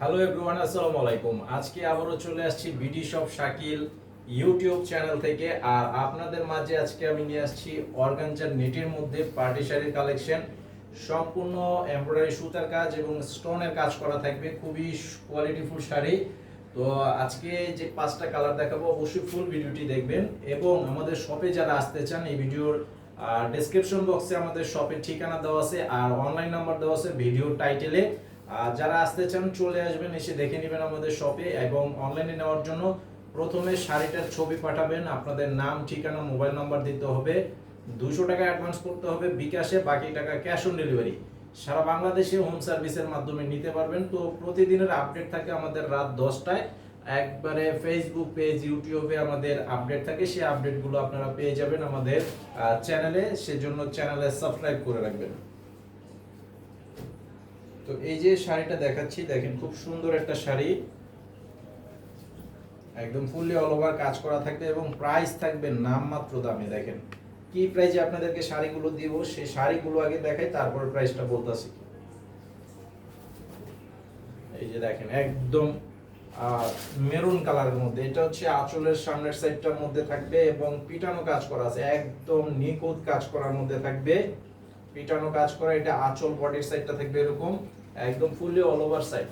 Hello everyone আসসালামু আলাইকুম। আজকে আবারও চলে আসছি BD shop Shakil YouTube channel থেকে। আর আপনাদের মাঝে আজকে আমি নিয়ে আসছি অর্গানজার নেটের মধ্যে পার্টি শাড়ির কালেকশন সম্পূর্ণ এমব্রয়ডারি সুতার কাজ এবং স্টোনের কাজ করা থাকবে। খুবই কোয়ালিটিফুল শাড়ি। তো আজকে যে পাঁচটা কালার দেখাবো, অবশ্যই ফুল ভিডিওটি দেখবেন। এবং আমাদের শপে যারা আসতে চান, এই ভিডিওর ডেসক্রিপশন বক্সে আমাদের শপের ঠিকানা দেওয়া আছে। আর অনলাইন নাম্বার দেওয়া আছে ভিডিও টাইটেলে যারা আসতে চান, চলে আসবেন, এসে দেখে নেবেন আমাদের শপে এবং অনলাইনে নেওয়ার জন্য প্রথমে শাড়িটার ছবি পাঠাবেন। আপনাদের নাম, ঠিকানা মোবাইল নাম্বার দিতে হবে। দুশো টাকা অ্যাডভান্স করতে হবে, বিকাশে, বাকি টাকা ক্যাশ অন ডেলিভারি সারা বাংলাদেশে হোম সার্ভিসের মাধ্যমে নিতে পারবেন। তো প্রতিদিনের আপডেট থাকে আমাদের রাত দশটায়। একবারে ফেসবুক পেজ ইউটিউবে আমাদের আপডেট থাকে। সেই আপডেটগুলো আপনারা পেয়ে যাবেন আমাদের চ্যানেলে সেজন্য চ্যানেলে সাবস্ক্রাইব করে রাখবেন। তো এই যে শাড়িটা দেখাচ্ছি, দেখেন খুব সুন্দর একটা শাড়ি। একদম ফুললি অল ওভার কাজ করা থাকবে এবং প্রাইস থাকবে নামমাত্র দামে। দেখেন, কি প্রাইসে আপনাদেরকে শাড়িগুলো দিব সেই শাড়িগুলো আগে দেখাই, তারপর প্রাইসটা বলতাছি। এই যে দেখেন, একদম মেরুন কালারের মধ্যে। এটা হচ্ছে আঁচলের সামনের সাইডটার মধ্যে থাকবে এবং পিটানো কাজ করা আছে। একদম নিখুঁত কাজ করার মধ্যে থাকবে। পিটানো কাজ করা, এটা আঁচল বডির সাইডটা থাকবে এরকম। একদম ফুললি অল ওভার সাইড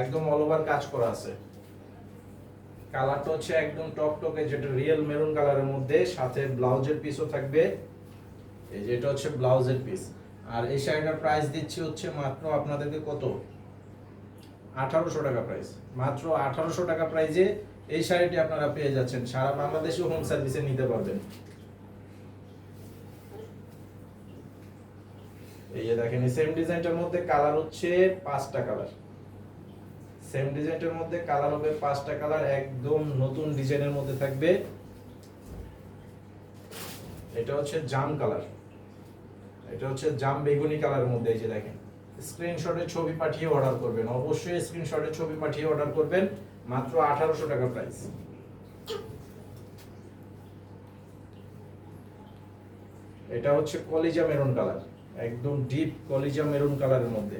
একদম অল ওভার কাজ করা আছে। কালারটা হচ্ছে একদম টকটকে যেটা রিয়েল মেরুন কালারের মধ্যে, সাথে ব্লাউজের পিসও থাকবে। এই যে এটা হচ্ছে ব্লাউজের পিস আর এই শাড়িটার প্রাইস দিচ্ছি হচ্ছে মাত্র আপনাদেরকে কত? আঠারোশো টাকা প্রাইস মাত্র আঠারোশো টাকা প্রাইজে এই শাড়িটি আপনারা পেয়ে যাচ্ছেন। সারা বাংলাদেশে হোম সার্ভিসে নিতে পারবেন। এই যে দেখেন সেম ডিজাইনটার মধ্যে কালার হচ্ছে পাঁচটা কালার সেম ডিজাইনটার মধ্যে কালার হবে পাঁচটা কালার একদম নতুন ডিজাইনের মধ্যে থাকবে। এটা হচ্ছে জাম কালার এটা হচ্ছে জাম বেগুনি কালারের মধ্যে, এই যে দেখেন। স্ক্রিনশটে ছবি পাঠিয়ে অর্ডার করবেন। অবশ্যই স্ক্রিনশটে ছবি পাঠিয়ে অর্ডার করবেন, মাত্র আঠারোশো টাকা প্রাইস এটা হচ্ছে কলিজা মেরুন কালার একদম ডিপ কলিজা মেরুন কালারের মধ্যে।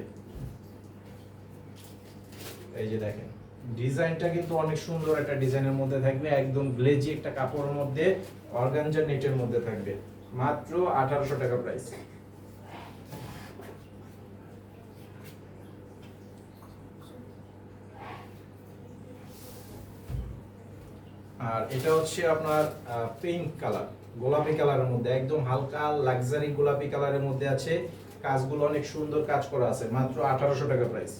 এই যে দেখেন, ডিজাইনটা কিন্তু অনেক সুন্দর একটা ডিজাইনের মধ্যে থাকবে, একদম গ্লেজি একটা কাপড়ের মধ্যে অর্গানজা নেটের মধ্যে থাকবে। মাত্র আঠারোশো টাকা প্রাইস আর এটা হচ্ছে আপনার পিঙ্ক কালার গোলাপি কালারের মধ্যে, একদম হালকা লাক্সারি গোলাপি কালারের মধ্যে আছে। কাজগুলো অনেক সুন্দর কাজ করা আছে, মাত্র আঠারোশো টাকা প্রাইস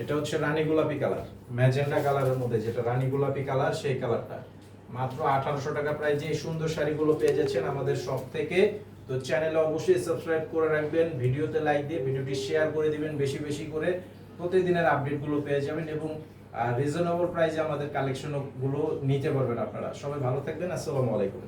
এটা হচ্ছে রানী গোলাপি কালার ম্যাজেন্ডা কালারের মধ্যে যেটা রানী গোলাপি কালার, সেই কালারটা। মাত্র আঠারোশো টাকা প্রাইজে যে সুন্দর শাড়িগুলো পেয়ে যাচ্ছেন আমাদের সব থেকে। তো চ্যানেলে অবশ্যই সাবস্ক্রাইব করে রাখবেন, ভিডিওতে লাইক দিয়ে ভিডিওটি শেয়ার করে দিবেন বেশি বেশি করে। প্রতিদিনের আপডেটগুলো পেয়ে যাবেন এবং রিজনেবল প্রাইসে আমাদের কালেকশনগুলো নিতে পারবেন আপনারা। সবাই ভালো থাকবেন, আসসালামু আলাইকুম।